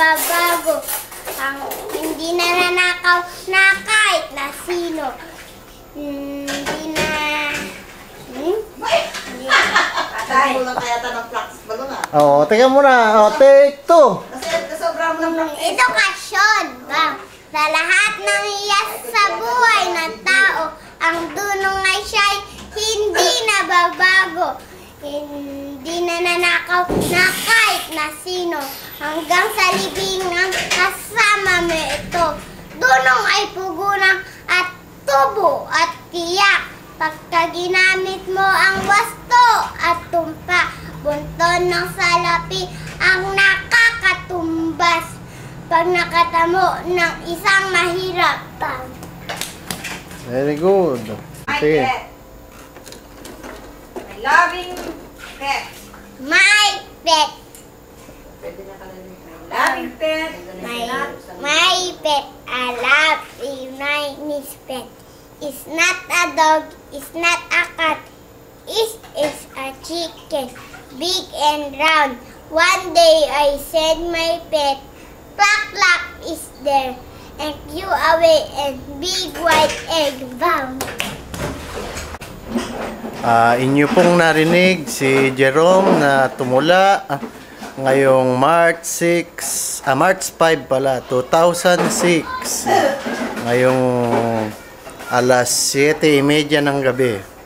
nagbabago. Ang hindi na nanakaw na kahit na sino. Hindi na... Hmm? Hindi na. Atay, kulang kaya ito ng practice ba nga? Oo, teka muna. O, take two. Kasi sobra mo ng hmm, practice. Edukasyon ba? Sa lahat ng iyas sa buhay ng tao, ang dunong ay siya hindi nababago. Hindi na nanakaw na na sino. Hanggang sa libingan kasama mo ito. Dunong ay pugunang at tubo at tiyak. Pagka ginamit mo ang wasto at tumpa, bunton ng salapi ang nakakatumbas. Pag nakatamo ng isang mahirap pa. Very good. My Sige. pet. My loving pet. My pet, Pwede na pala din. My loving pet. my, my pet, I love you, my pet. It's not a dog, it's not a cat, it is a chicken, big and round. One day I said my pet, Clack clack is there, and flew away and big white egg bound. Ah, inyo pong narinig si Jerome na tumula ah, ngayong March 6, ah, March 5 pala, 2006. Ngayong alas 7.30 ng gabi.